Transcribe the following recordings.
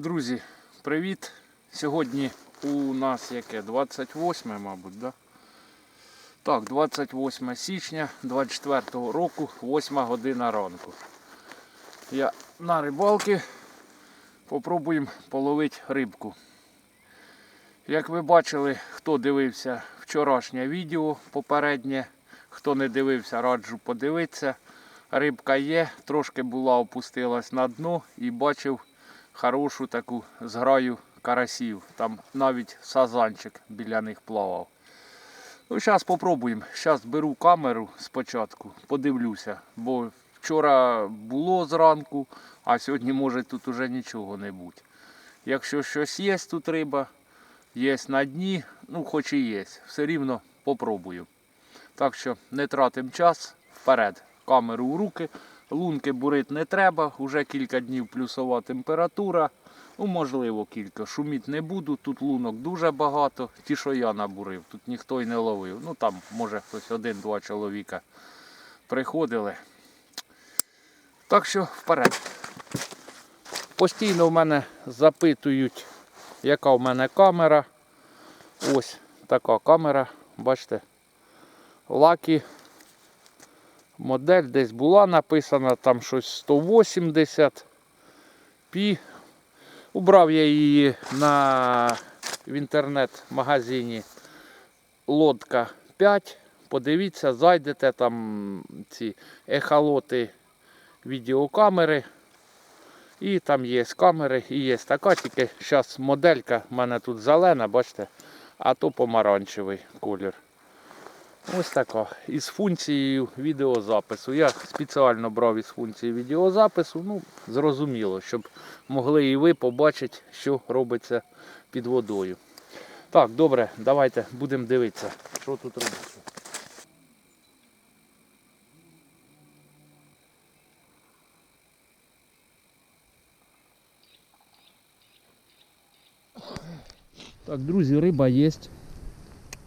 Друзі, привіт! Сьогодні у нас яке? 28, мабуть, да? Так, 28 січня 24 року, 8 година ранку. Я на рибалки попробуємо половити рибку. Як ви бачили, хто дивився вчорашнє відео попереднє, хто не дивився, раджу подивитися. Рибка є, трошки була опустилась на дно і бачив хорошу таку зграю карасів. Там навіть сазанчик біля них плавав. Ну, зараз спробуємо. Зараз беру камеру спочатку, подивлюся, бо вчора було зранку, а сьогодні може тут уже нічого не бути. Якщо щось є тут риба, є на дні, ну хоч і є, все рівно попробую. Так що не тратимо час вперед. Камеру в руки. Лунки бурити не треба, вже кілька днів плюсова температура. Ну, можливо, кілька. Шуміть не буду. Тут лунок дуже багато. Ті, що я набурив, тут ніхто й не ловив. Ну там, може, хтось один-два чоловіка приходили. Так що вперед. Постійно в мене запитують, яка в мене камера. Ось така камера, бачите, лакі. Модель десь була написана, там щось 180 пі. Убрав я її на, в інтернет-магазині Лодка 5. Подивіться, зайдете там ці ехолоти відеокамери. І там є камери, і є така, тільки зараз моделька в мене тут зелена, бачите, а то помаранчевий колір. Ось така. Із функцією відеозапису. Я спеціально брав із функції відеозапису. Ну, зрозуміло, щоб могли і ви побачити, що робиться під водою. Так, добре, давайте будемо дивитися, що тут робиться. Так, друзі, риба є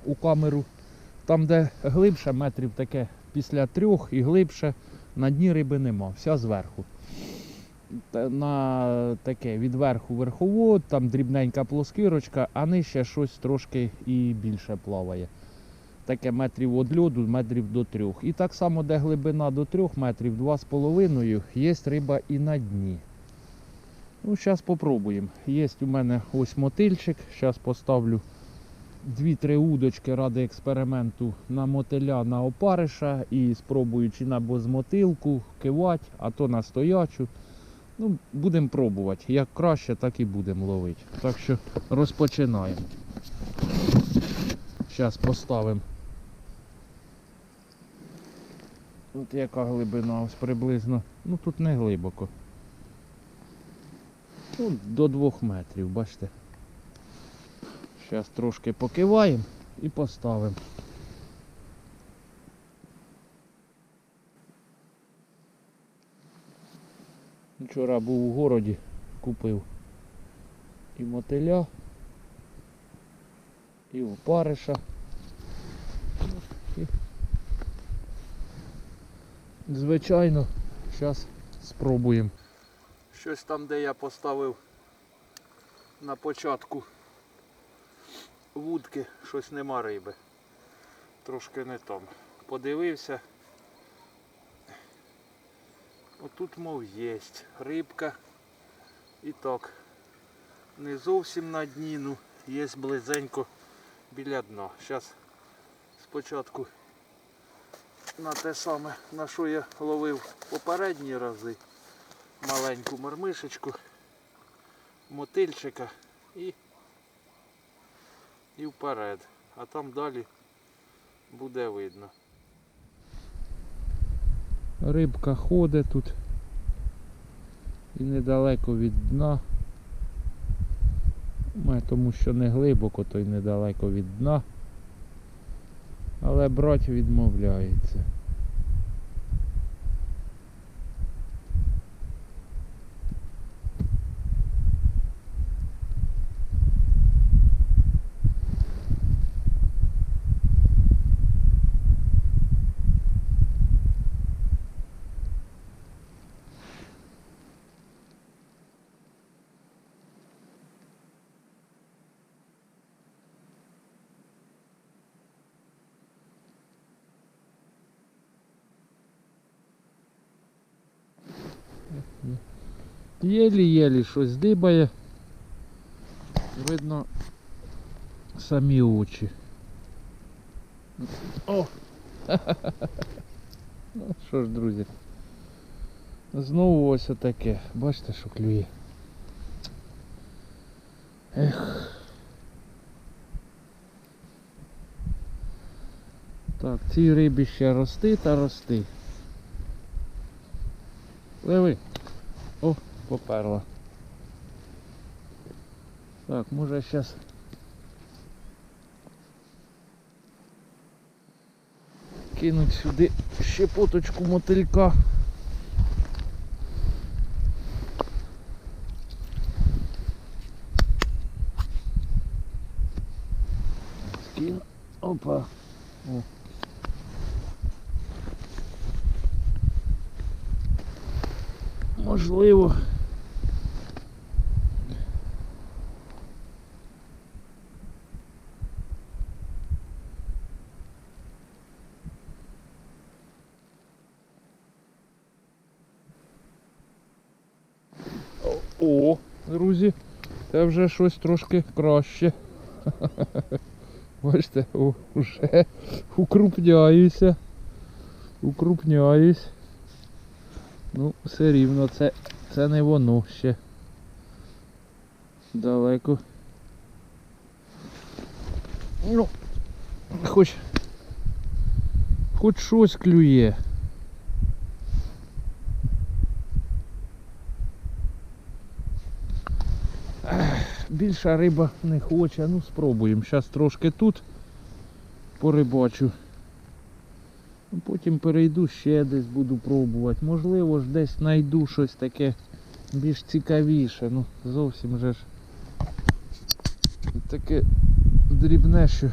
у камеру. Там, де глибше, метрів таке після трьох і глибше, на дні риби нема, вся зверху. На таке від верху верховод, там дрібненька плоскирочка, а нижче щось трошки і більше плаває. Таке метрів від льоду, метрів до трьох. І так само, де глибина до трьох метрів, два з половиною, є риба і на дні. Ну, зараз спробуємо. Є у мене ось мотильчик, зараз поставлю дві-три удочки ради експерименту на мотиля на опариша і спробую чи на безмотилку кивати, а то на стоячу. Ну, будемо пробувати. Як краще, так і будемо ловити. Так що розпочинаємо. Зараз поставимо. Тут яка глибина ось приблизно. Ну тут не глибоко. Ну, до двох метрів, бачите. Зараз трошки покиваємо і поставимо. Вчора був у городі, купив і мотиля, і опариша. Звичайно, зараз спробуємо. Щось там, де я поставив на початку вудки щось нема риби. Трошки не там. Подивився. Отут, мов, є рибка. І так. Не зовсім на дні, ну є близенько біля дна. Зараз спочатку на те саме, на що я ловив попередні рази. Маленьку мармишечку, мотильчика і і вперед. А там далі буде видно. Рибка ходить тут і недалеко від дна. Тому що не глибоко, то й недалеко від дна. Але брать відмовляється. Єлі-єлі щось дибає. Видно самі очі. О! Ну що ж, друзі. Знову ось отаке. Бачите, що клює. Ех. Так, цій рибі ще рости та рости. Пливи. О, поперла. Так, може зараз. Кинуть сюди щепоточку мотилька. Скину. Опа. О. Можливо. О, друзі, це вже щось трошки краще. Бачите, вже укрупняюся. Укрупняюсь. Ну, все рівно, це, це не воно ще. Далеко. Ну, хоч. Хоч щось клює. Більша риба не хоче, ну спробуємо. Зараз трошки тут порибачу. Ну, Потім перейду ще десь буду пробувати. Можливо ж десь знайду щось таке більш цікавіше. Ну зовсім же ж таке дрібне, що.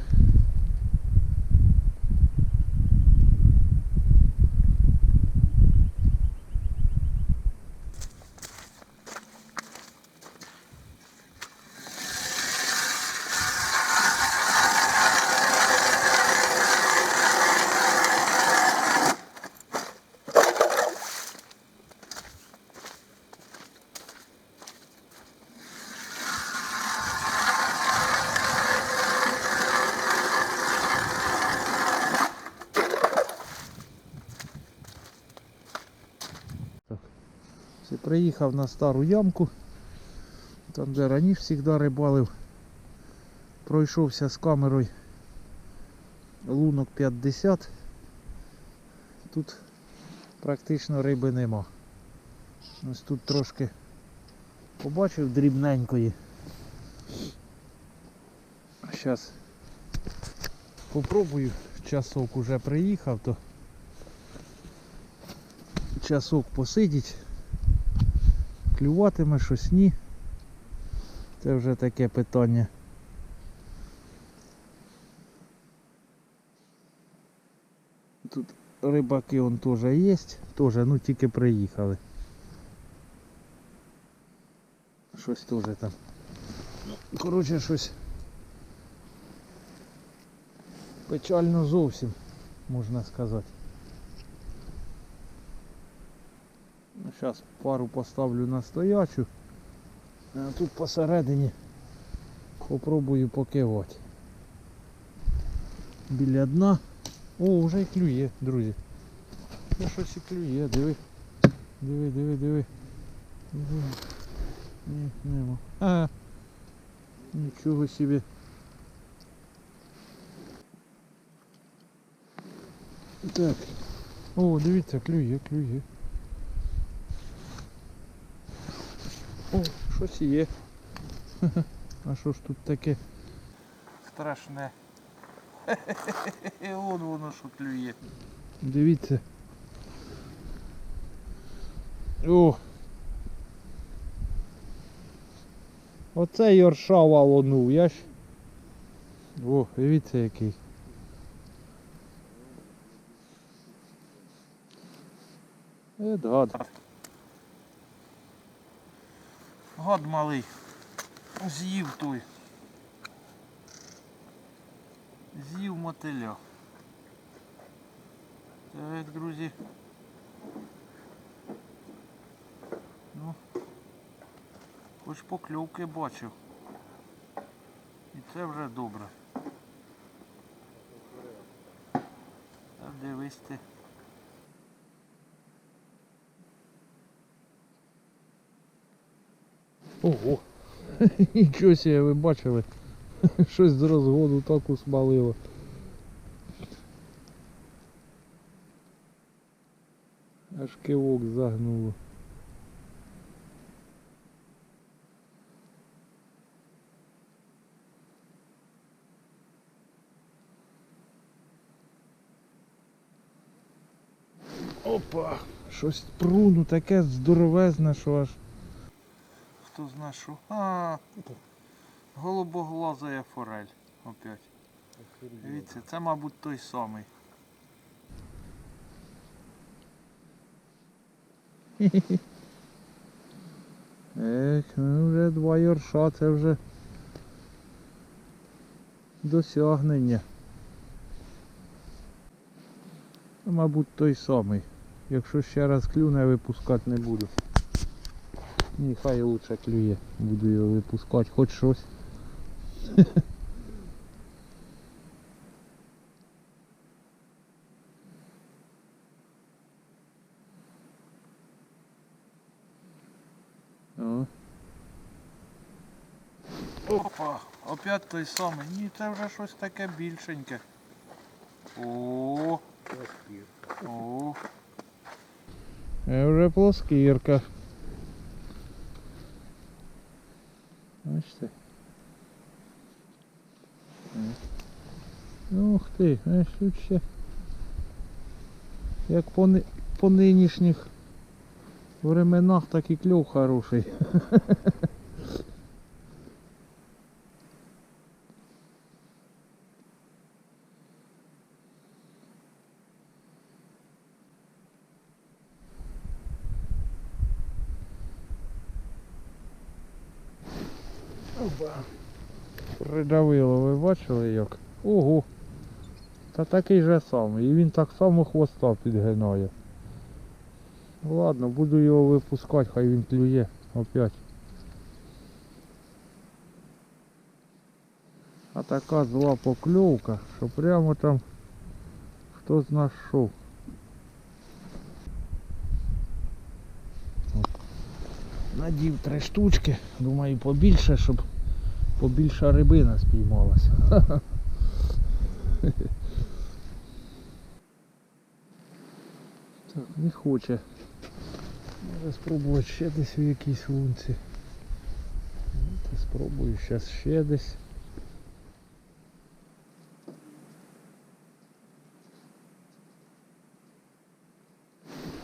Приїхав на стару ямку, там де раніше завжди рибалив. Пройшовся з камерою лунок 50. Тут практично риби нема. Ось тут трошки побачив дрібненької. Зараз попробую, часок уже приїхав, то часок посидіть клюватиме щось ні. Це вже таке питання. Тут рибаки он теж є, теж, ну тільки приїхали. Щось теж там. Коротше, щось печально зовсім, можна сказати. Зараз пару поставлю на стоячу. А тут посередині попробую покивати. Біля дна. О, вже і клює, друзі. Ну щось і клює, диви. Диви, диви, диви. Диви. Ні, нема. Ага. Нічого собі. Так. О, дивіться, клює, клює. О, щось є. А що ж тут таке? Страшне. От воно що клює. Дивіться. О! Оце йорша валонув, я ж. О, дивіться який. Е, гад. Гад малий. З'їв той. З'їв мотиля. Так, друзі. Ну, Хоч покльовки бачив. І це вже добре. Та дивись ти. Ого! Нічого себе ви бачили. Щось з розгоду так усмалило. Аж кивок загнуло. Опа! Щось пруну таке здоровезне, що аж. Хто зна що? А, голубоглазая форель. Опять. Дивіться, це, мабуть, той самий. Ех, ну вже два ярша, це вже досягнення. Мабуть, той самий. Якщо ще раз клюне, випускати не буду. Ні, хай лучше клює. Буду його випускати, хоч щось. О. Опа, опять той самий. Ні, це вже щось таке більшеньке. О, о. Це вже плоскірка. Бачите? Е. Ух ти, знаєш, тут ще як по, по нинішніх временах, так і кльов хороший. Опа. Придавило, ви бачили як? Ого! Та такий же самий. І він так само хвоста підгинає. Ладно, буду його випускати, хай він клює опять. А така зла покльовка, що прямо там хто зна. Надів три штучки, думаю побільше, щоб побільша рибина спіймалася. Так, не хоче. Може спробувати ще десь в якійсь лунці. Спробую зараз ще десь.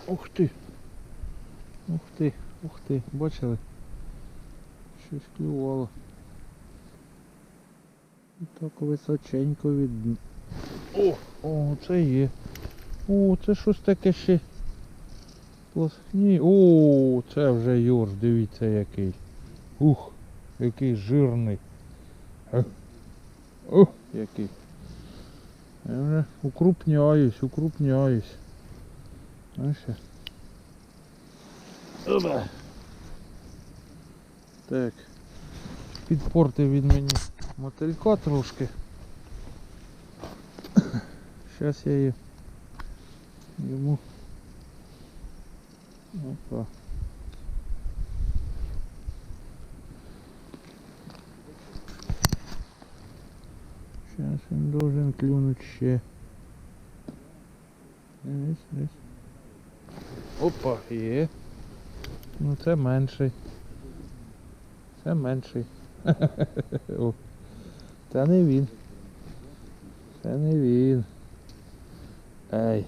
Ух ти! Ух ти, ух ти, бачили? Щось клювало. Так височенько від. О, о, це є. О, це щось таке ще. Ні, о, це вже Йорш, дивіться який. Ух, який жирний. Е. О, який. Я вже укрупняюсь, укрупняюсь. Знаєш? Опа. Так. Підпортив він мені мотилька трошки. Зараз я її йому. Опа. Зараз він должен клюнуть ще. Дивись, дивись. Опа, є. Ну це менший. Це менший. О. Це не він. Це не він. Ей.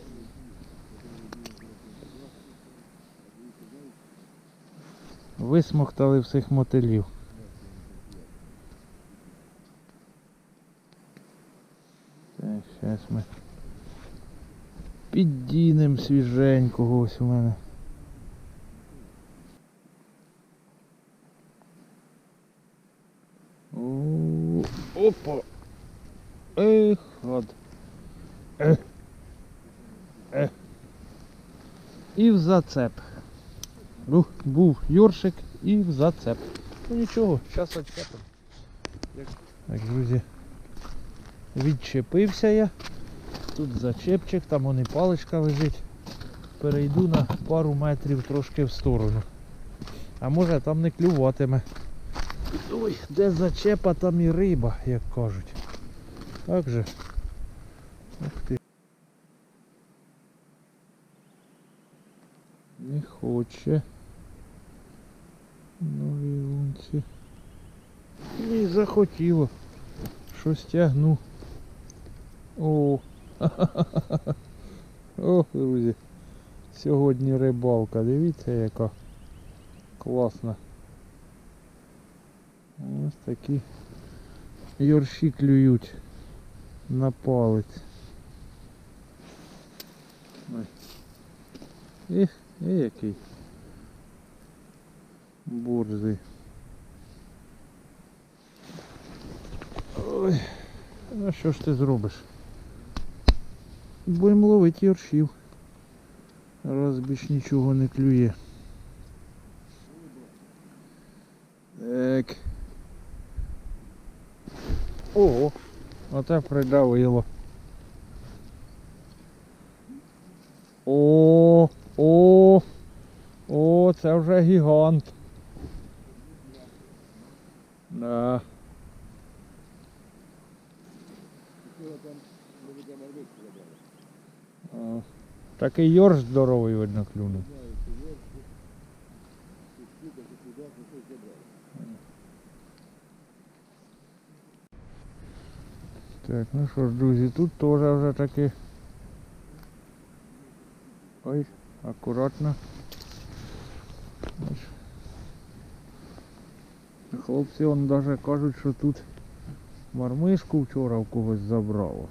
Висмоктали всіх мотилів. Так, зараз ми піддінемо свіженького ось у мене. Опа! Ех, гад. Ех. Ех. І в зацеп. Ну, був Йоршик і в зацеп. Ну нічого, зараз відчепимо. Так, друзі. Відчепився я. Тут зачепчик, там вон і паличка лежить. Перейду на пару метрів трошки в сторону. А може там не клюватиме. Ой, де зачепа, там і риба, як кажуть. Так же. Ух ти. Не хоче. Ну вілунці. Не захотіло. Щось тягну. О. Ох, друзі. Сьогодні рибалка. Дивіться яка класна. Ось такі йорші клюють на палець. Ех, е, який. Борзий. Ой, ну що ж ти зробиш? Будемо ловити йоршів. Раз більш нічого не клює. Так. Ого, оте придавило. О, о, о, це вже гігант. Да. Такий йорш здоровий видно клюнув. Так, ну що ж, друзі, тут теж вже таки. Ой, акуратно. Хлопці он даже кажуть, що тут мармишку вчора в когось забрало.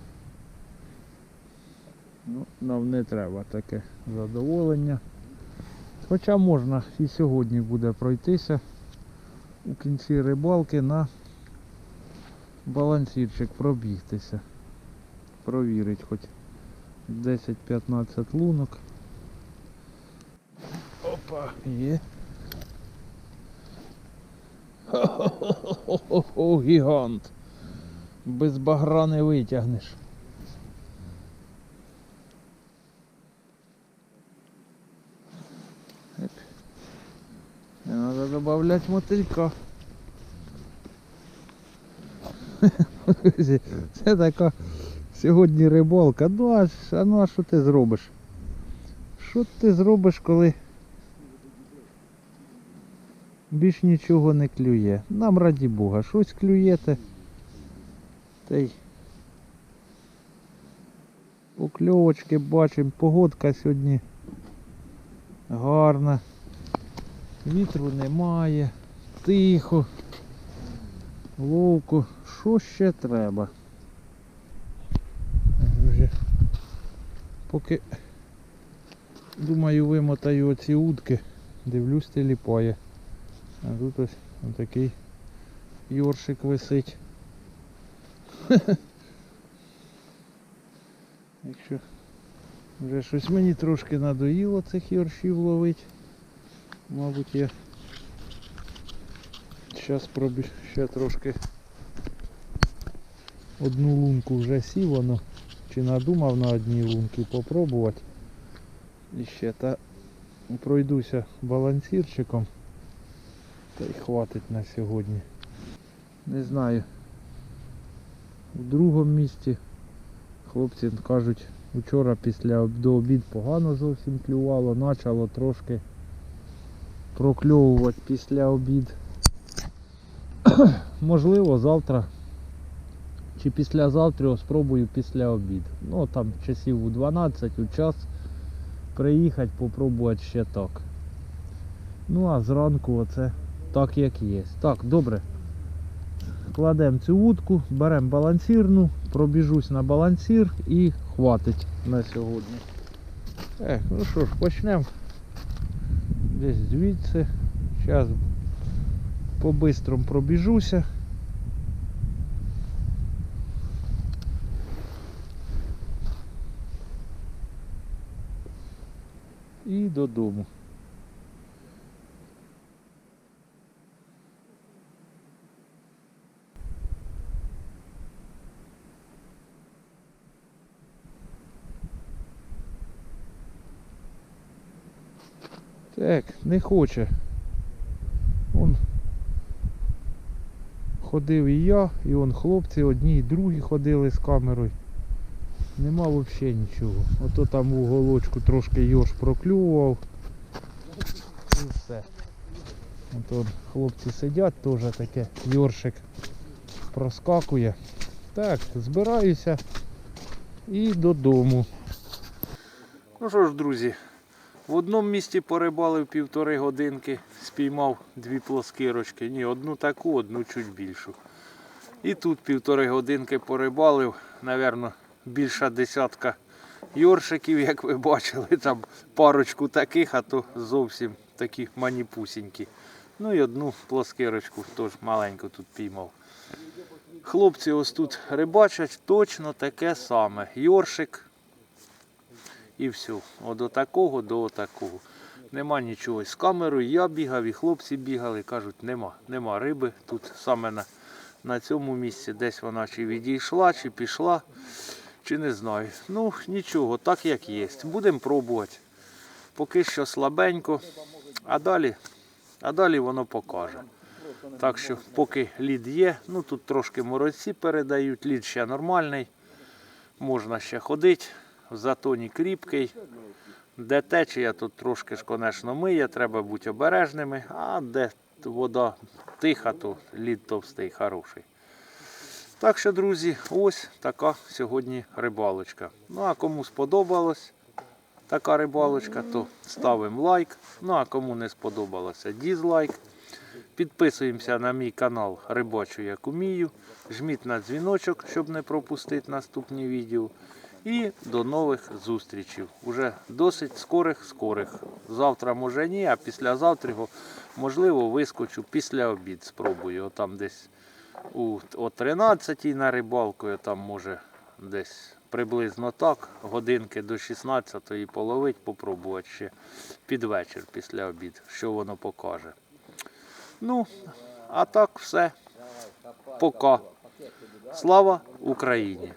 Ну, нам не треба таке задоволення. Хоча можна і сьогодні буде пройтися у кінці рибалки на балансірчик пробігтися. Провірить хоч 10-15 лунок. Опа, є. Хо-хо-хо, гігант. Без багра не витягнеш. Не треба додавати мотилька. Це така сьогодні рибалка. Ну а ну а що ти зробиш? Що ти зробиш, коли більш нічого не клює? Нам раді Бога, щось клюєте. Та й покльовочки бачимо, погодка сьогодні гарна. Вітру немає, тихо. Ловко, що ще треба? Поки думаю вимотаю оці утки, дивлюсь, теліпає. А тут ось такий йоршик висить. Якщо вже щось мені трошки надоїло цих йоршів ловити, мабуть я Зараз пробіг ще трошки одну лунку вже сів воно. Чи надумав на одній лунці попробувати. І ще та пройдуся балансірчиком. Та й хватить на сьогодні. Не знаю. В другому місці хлопці кажуть, вчора після до обід погано зовсім клювало, почало трошки прокльовувати після обід. Можливо, завтра чи післязавтра спробую після обід. Ну там часів у 12, у час приїхати, попробувати ще так. Ну а зранку оце так як є. Так, добре. Кладемо цю вудку, беремо балансірну, пробіжусь на балансір і хватить на сьогодні. Ех, ну що ж, почнемо десь звідси. Зараз по-бистрому пробіжуся. і додому. Так, не хоче. Он ходив і я, і он хлопці, одні і другі ходили з камерою. Нема взагалі нічого. Ото там в уголочку трошки йош проклював. І все. Ото хлопці сидять, теж таке йоршик проскакує. Так, збираюся і додому. Ну що ж, друзі, в одному місці порибалив півтори годинки, спіймав дві плоскирочки. Ні, одну таку, одну чуть більшу. І тут півтори годинки порибалив, напевно, більша десятка йоршиків, як ви бачили, там парочку таких, а то зовсім такі маніпусінькі. Ну і одну плоскирочку теж маленьку тут піймав. Хлопці ось тут рибачать точно таке саме. Йоршик і все. От до такого до такого. Нема нічого. З камерою я бігав, і хлопці бігали, кажуть, нема, нема риби. Тут саме на, на цьому місці десь вона чи відійшла, чи пішла, чи не знаю. Ну, нічого, так як є. Будемо пробувати. Поки що слабенько, а далі, а далі воно покаже. Так що поки лід є, ну тут трошки морозці передають, лід ще нормальний, можна ще ходити, в затоні кріпкий. Де течія, тут трошки ж, звісно, миє, треба бути обережними, а де вода тиха, то лід товстий, хороший. Так що, друзі, ось така сьогодні рибалочка. Ну а кому сподобалось така рибалочка, то ставимо лайк. Ну а кому не сподобалося, дізлайк. Підписуємося на мій канал Рибачу як умію. Жміть на дзвіночок, щоб не пропустити наступні відео. І до нових зустрічей. Уже досить скорих скорих. Завтра може ні, а післязавтра можливо вискочу після обід. Спробую. Отам десь у, о 13 на рибалку, я там може десь приблизно так, годинки до 16 половить, попробувати ще під вечір після обід, що воно покаже. Ну, а так все. Пока. Слава Україні!